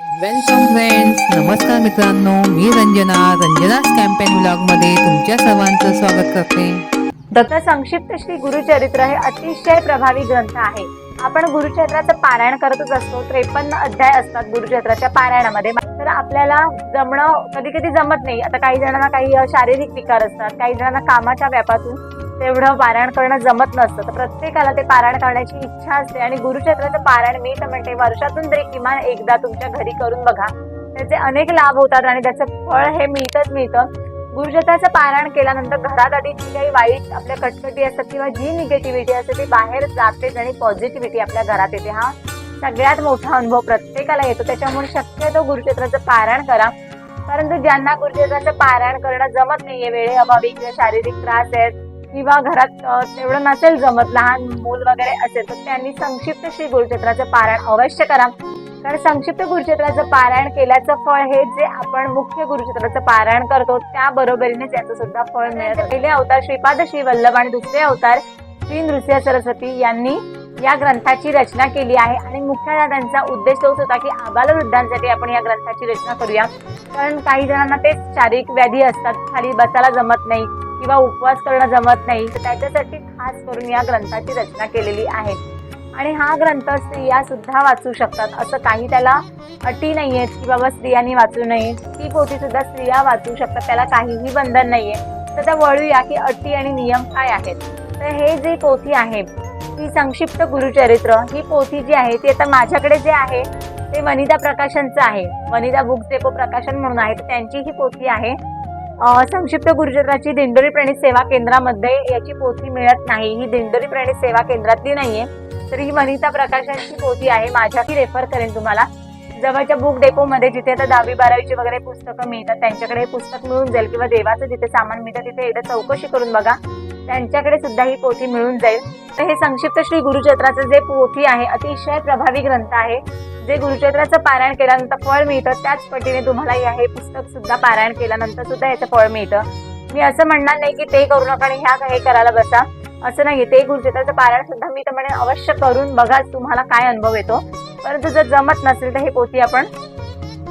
Welcome friends नमस्कार मित्रांनो मी रंजना. रंजनाच कॅम्पेन मध्ये तुमच्या सर्वांचं स्वागत करते. दत्त संक्षिप्त श्री गुरुचरित्र हे अतिशय प्रभावी ग्रंथ आहे. आपण गुरुचरित्राचं पारायण करतच असतो. त्रेपन्न अध्याय असतात गुरुचरित्राच्या पारायणामध्ये. तर आपल्याला जमणं कधी कधी जमत नाही. आता काही जणांना काही शारीरिक विकार असतात काही जणांना कामाच्या व्यापातून तेवढं पारायण करणं जमत नसतं. तर प्रत्येकाला ते पारायण करण्याची इच्छा असते आणि गुरुक्षेत्राचं पारायण मी तर म्हणते वर्षातून तरी किमान एकदा तुमच्या घरी करून बघा. त्याचे अनेक लाभ होतात आणि त्याचं फळ हे मिळतच मिळतं. गुरुक्षेत्राचं पारायण केल्यानंतर घरात आधी जी काही वाईट आपल्या कटकटी असतात किंवा जी निगेटिव्हिटी असते ती बाहेर जाते आणि पॉझिटिव्हिटी आपल्या घरात येते. हा सगळ्यात मोठा अनुभव प्रत्येकाला येतो. त्याच्यामुळे शक्यतो गुरुक्षेत्राचं पारायण करा. परंतु ज्यांना गुरुक्षेत्राचं पारायण करणं जमत नाहीये वेळेअभावी किंवा शारीरिक त्रास आहेत किंवा घरात तेवढं नसेल जमत लहान मूल वगैरे असेल तर त्यांनी संक्षिप्त श्री गुरुक्षेत्राचं पारायण अवश्य करा. कारण संक्षिप्त गुरुक्षेत्राचं पारायण केल्याचं फळ हे जे आपण मुख्य गुरुक्षेत्राचं पारायण करतो त्या बरोबरीनेच सुद्धा फळ मिळत. पहिले अवतार श्रीपाद श्री वल्लभ आणि दुसरे अवतार श्री नृसिंह सरस्वती यांनी या ग्रंथाची रचना केली आहे. आणि मुख्य त्यांचा उद्देश तोच होता की आबाल वृद्धांसाठी आपण या ग्रंथाची रचना करूया. कारण काही जणांना तेच शारीरिक व्याधी असतात खाली बसायला जमत नाही. किंवा उपवास करणं जमत नाही तर त्याच्यासाठी खास करून या ग्रंथाची रचना केलेली आहे. आणि हा ग्रंथ स्त्रिया सुद्धा वाचू शकतात असं काही त्याला अटी नाही आहेत की बाबा स्त्रियांनी वाचू नये. ती पोटी सुद्धा स्त्रिया वाचू शकतात त्याला काहीही बंधन नाही आहे तर त्या वळूया की अटी आणि नियम काय आहेत. तर हे जे पोथी आहे ती संक्षिप्त गुरुचरित्र ही पोथी जी आहे ती आता माझ्याकडे जे आहे ते वनिता प्रकाशनचं आहे. वनिता बुक डेपो प्रकाशन म्हणून आहे तर त्यांची ही पोथी आहे. संक्षिप्त गुरुचरित्राची दिंडोरी प्राणी सेवा केंद्रामध्ये याची पोथी मिळत नाही. ही दिंडोरी प्राणी सेवा केंद्रातली नाहीये. तर ही वनिता प्रकाशांची पोथी आहे. माझ्याही रेफर करेन तुम्हाला. जवळच्या बुक डेपोमध्ये जिथे आता दहावी बारावीची वगैरे पुस्तकं मिळतात त्यांच्याकडे हे पुस्तक मिळून जाईल किंवा देवाचं जिथे सामान मिळतं तिथे एकदा चौकशी करून बघा. त्यांच्याकडे सुद्धा ही पोथी मिळून जाईल. तर हे संक्षिप्त श्री गुरुचत्राचं जे पोथी आहे अतिशय प्रभावी ग्रंथ आहे. जे गुरुचरित्राचं पारायण केल्यानंतर फळ मिळतं त्याच पटीने तुम्हाला हे पुस्तक सुद्धा पारायण केल्यानंतर सुद्धा याचं फळ मिळतं. मी असं म्हणणार नाही की ते करू नका आणि ह्या हे करायला बसा. असं नाही ते गुरुचरित्राचं पारायण सुद्धा मी तर म्हणे अवश्य करून बघा तुम्हाला काय अनुभव येतो. परंतु जर जमत नसेल तर हे पोथी आपण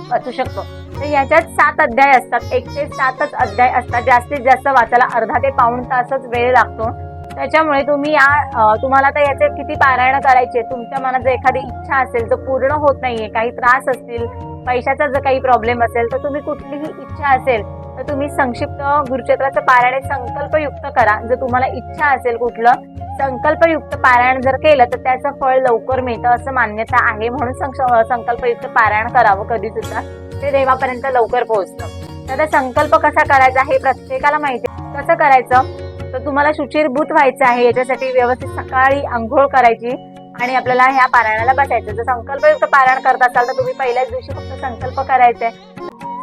वाचू शकतो. तर याच्यात सात अध्याय असतात. एक ते सातच अध्याय असतात. जास्तीत जास्त वाचायला अर्धा ते पाऊण तासच वेळ लागतो. त्याच्यामुळे तुम्ही या तुम्हाला तर याचे किती पारायण करायचे तुमच्या मनात जर एखादी इच्छा असेल जो पूर्ण होत नाहीये काही त्रास असतील पैशाचा जर काही प्रॉब्लेम असेल तर तुम्ही कुठलीही इच्छा असेल तर तुम्ही संक्षिप्त गुरुक्षेत्राचं पारायण हे संकल्पयुक्त करा. जर तुम्हाला इच्छा असेल कुठलं संकल्पयुक्त पारायण जर केलं तर त्याचं फळ लवकर मिळतं असं मान्यता आहे म्हणून संकल्पयुक्त पारायण करावं कधी सुद्धा. ते देवापर्यंत लवकर पोहोचतं. तर संकल्प कसा करायचा हे प्रत्येकाला माहिती आहे. कसं करायचं? तर तुम्हाला शुचिरभूत व्हायचं आहे याच्यासाठी व्यवस्थित सकाळी आंघोळ करायची आणि आपल्याला ह्या पारायणाला बसायचं. जर संकल्पयुक्त पारायण करत असाल तर तुम्ही पहिल्याच दिवशी फक्त संकल्प करायचे.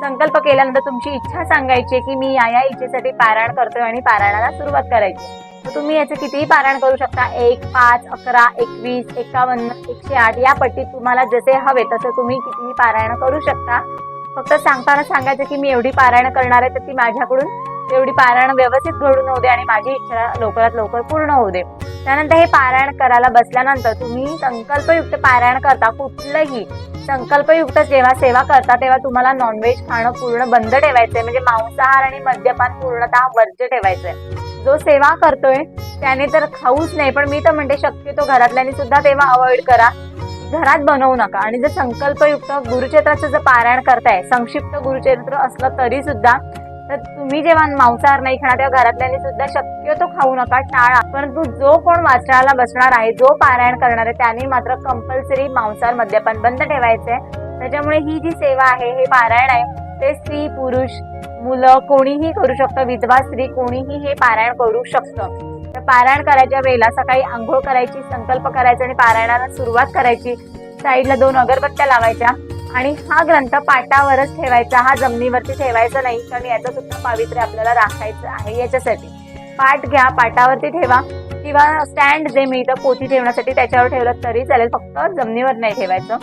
संकल्प केल्यानंतर तुमची इच्छा सांगायची की मी या या इच्छेसाठी पारायण करतोय आणि पारायणाला सुरुवात करायची. तर तुम्ही याचे कितीही पारायण करू शकता. एक पाच अकरा एकवीस एकावन्न एकशे आठ या पट्टीत तुम्हाला जसे हवे तसं तुम्ही कितीही पारायण करू शकता. फक्त सांगताना सांगायचं की मी एवढी पारायण करणार आहे तर ती माझ्याकडून एवढी पारायण व्यवस्थित घडून होऊ दे आणि माझी इच्छा लवकरात लवकर पूर्ण होऊ दे. त्यानंतर हे पारायण करायला बसल्यानंतर तुम्ही संकल्पयुक्त पारायण करता कुठलंही. संकल्पयुक्त जेव्हा सेवा करता तेव्हा तुम्हाला नॉनव्हेज खाणं पूर्ण बंद ठेवायचंय. म्हणजे मांसाहार आणि मद्यपान पूर्णतः वर्ज्य ठेवायचंय. जो सेवा करतोय त्याने तर खाऊच नाही पण मी तर म्हणते शक्यतो घरातल्यानी सुद्धा तेव्हा अवॉइड करा. घरात बनवू नका. आणि जर संकल्पयुक्त गुरुचरित्राचं जर पारायण करताय संक्षिप्त गुरुचरित्र असलं तरी सुद्धा तर तुम्ही जेव्हा मांसाहार नाही खाणार तेव्हा घरातल्यांनी सुद्धा शक्यतो खाऊ नका टाळा. परंतु जो कोण वाचनाला बसणार आहे जो पारायण करणार आहे त्याने मात्र कंपल्सरी मांसाहार मद्यपान बंद ठेवायचंय. त्याच्यामुळे ही जी सेवा आहे हे पारायण आहे ते स्त्री पुरुष मुलं कोणीही करू शकतं विधवा स्त्री कोणीही हे पारायण करू शकतं. तर पारायण करायच्या वेळेला सकाळी आंघोळ करायची संकल्प करायचा आणि पारायणाला सुरुवात करायची. साईडला दोन अगरबत्त्या लावायच्या. आणि हा ग्रंथ पाटावरच ठेवायचा हा जमिनीवरती ठेवायचा नाही कारण याचं सुद्धा पावित्र्य आपल्याला राखायचं आहे याच्यासाठी. पाट घ्या पाटावरती ठेवा किंवा स्टँड जे मिळतं पोथी ठेवण्यासाठी त्याच्यावर ठेवलं तरी चालेल फक्त जमिनीवर नाही ठेवायचं.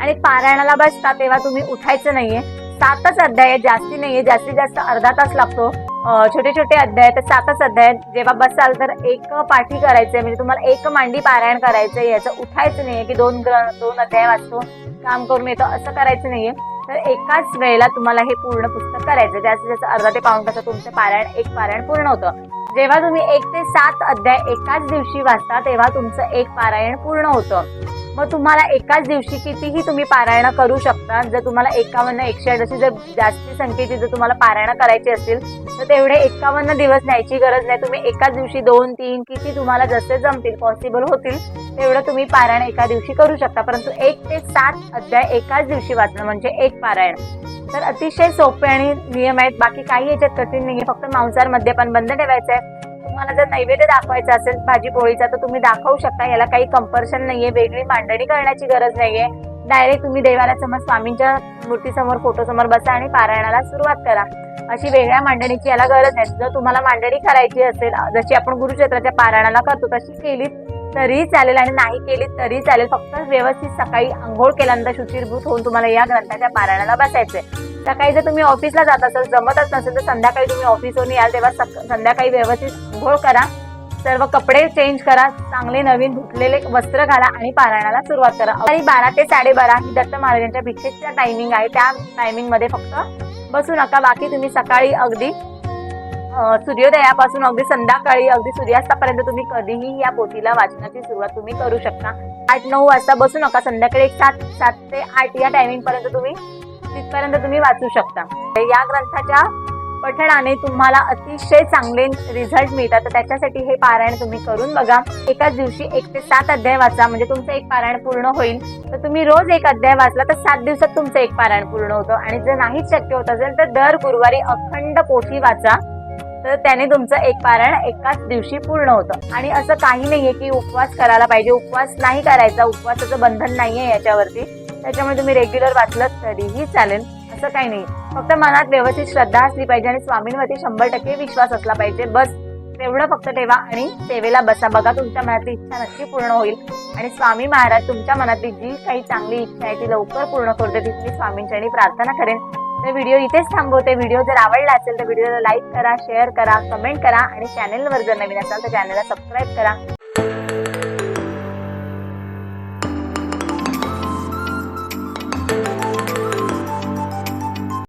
आणि पारायणाला बसता तेव्हा तुम्ही उठायचं नाहीये. सातच अध्याय जास्ती नाहीये जास्तीत जास्त अर्धा तास लागतो. छोटे छोटे अध्याय तर सातच अध्याय. आहेत. जेव्हा बसाल तर एक पाठी करायचंय. म्हणजे तुम्हाला एक मांडी पारायण करायचंय. याचं उठायचं नाहीये की दोन ग्र दोन अध्याय वाचतो काम करून येतो. असं करायचं नाहीये. तर एकाच वेळेला तुम्हाला हे पूर्ण पुस्तक करायचं जास्तीत जास्त अर्धा ते पाऊण तासात तुमचं पारायण एक पारायण पूर्ण होतं. जेव्हा तुम्ही एक ते सात अध्याय एकाच दिवशी वाचता तेव्हा तुमचं एक पारायण पूर्ण होतं. मग तुम्हाला एकाच दिवशी कितीही तुम्ही पारायण करू शकता. जर तुम्हाला एकावन्न एकशे आठ अशी जर जास्ती संख्येची जर तुम्हाला पारायण करायची असतील तर तेवढे एकावन्न दिवस न्यायची गरज नाही. तुम्ही एकाच दिवशी दोन तीन किती तुम्हाला जसे जमतील पॉसिबल होतील तेवढं तुम्ही पारायण एका दिवशी करू शकता. परंतु एक ते सात अध्याय एकाच दिवशी वाचणं म्हणजे एक पारायण. तर अतिशय सोपे आणि नियम आहेत. बाकी काही याच्यात कठीण नाही फक्त मांसाहार मद्यपान बंद ठेवायचं आहे तुम्हाला जर नैवेद्य दाखवायचा असेल भाजी पोळीचा तर तुम्ही दाखवू शकता. याला काही कंपल्शन नाहीये. वेगळी मांडणी करण्याची गरज नाहीये. डायरेक्ट तुम्ही देवाला समोर स्वामींच्या मूर्तीसमोर फोटोसमोर बसा आणि पारायणाला सुरुवात करा. अशी वेगळ्या मांडणीची याला गरज नाही. जर तुम्हाला मांडणी करायची असेल जशी आपण गुरुक्षेत्राच्या पारायणाला करतो तशी केली तरी चालेल आणि नाही केली तरी चालेल. फक्त व्यवस्थित सकाळी आंघोळ केल्यानंतर शुचिरभूत होऊन तुम्हाला या ग्रंथाच्या पारायणाला बसायचंय. सकाळी जर तुम्ही ऑफिसला जात असाल जमतच नसेल तर संध्याकाळी तुम्ही ऑफिसवरून याल तेव्हा सक- संध्याकाळी व्यवस्थित आंघोळ करा. सर्व कपडे चेंज करा चांगले नवीन धुतलेले वस्त्र घाला आणि पारायणाला सुरुवात करा. आणि बारा ते साडेबारा ही दत्त महाराजांच्या भिक्षेचा टायमिंग आहे. त्या टायमिंगमध्ये फक्त बसू नका. बाकी तुम्ही सकाळी अगदी सूर्योदयापासून अगदी संध्याकाळी अगदी सूर्यास्तापर्यंत तुम्ही कधीही या पोथीला वाचनाची सुरुवात तुम्ही करू शकता. आठ नऊ वाजता बसू नका संध्याकाळी एक सात सात ते आठ या टायमिंग पर्यंत तुम्ही तिथपर्यंत तुम्ही वाचू शकता. या ग्रंथाच्या पठणाने तुम्हाला अतिशय चांगले रिझल्ट मिळतात. तर त्याच्यासाठी हे पारायण तुम्ही करून बघा. एकाच दिवशी एक ते सात अध्याय वाचा म्हणजे तुमचं एक पारायण पूर्ण होईल. तर तुम्ही रोज एक अध्याय वाचला तर सात दिवसात तुमचं एक पारायण पूर्ण होतं. आणि जर नाहीच शक्य होत असेल तर दर गुरुवारी अखंड पोथी वाचा. तर त्याने तुमचं एक पारायण एकाच दिवशी पूर्ण होतं. आणि असं काही नाहीये की उपवास करायला पाहिजे. उपवास नाही करायचा. उपवासाचं बंधन नाहीये याच्यावरती. त्याच्यामुळे तुम्ही रेग्युलर वाचलं तरीही चालेल. असं काही नाही फक्त मनात व्यवस्थित श्रद्धा असली पाहिजे आणि स्वामींवरती शंभर टक्के विश्वास असला पाहिजे. बस. तेवढं फक्त ठेवा आणि सेवेला बसा. बघा तुमच्या मनातली इच्छा नक्की पूर्ण होईल. आणि स्वामी महाराज तुमच्या मनातली जी काही चांगली इच्छा आहे ती लवकर पूर्ण करू दे स्वामींची स्वामींच्या प्रार्थना करेन. तर व्हिडिओ इथेच थांबवते. व्हिडिओ जर आवडला असेल तर व्हिडिओला लाईक करा शेअर करा कमेंट करा आणि चॅनेलवर जर नवीन असाल तर चॅनेलला सबस्क्राईब करा.